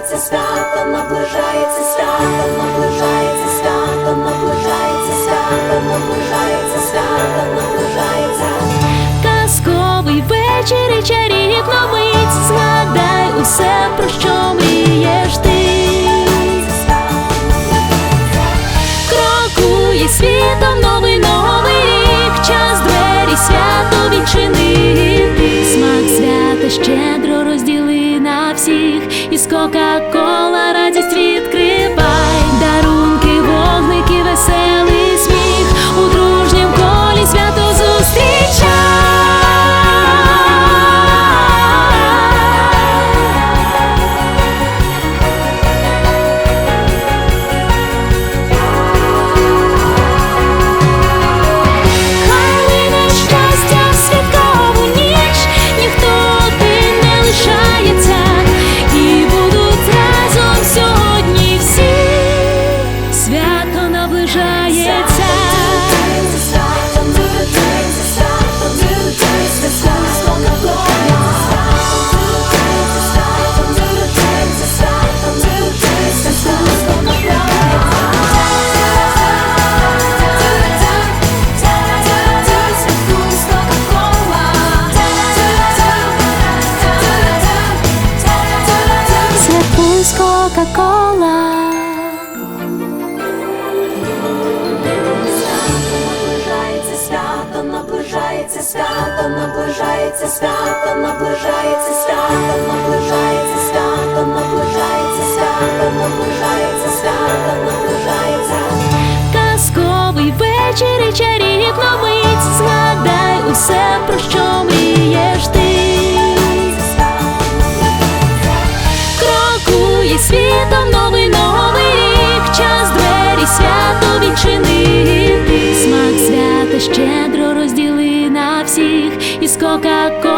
наближається свято, наближається свято, наближається свято, наближається свято, наближається свято, наближається. Казковий вечір і чарівно мить Кока-Кола радість відкривай наближається. Coca-Cola наближається свято, наближається свято, наближається свято, наближається свято, наближається свято, наближається казковий вечір і чарівно мить, згадай усе. ここ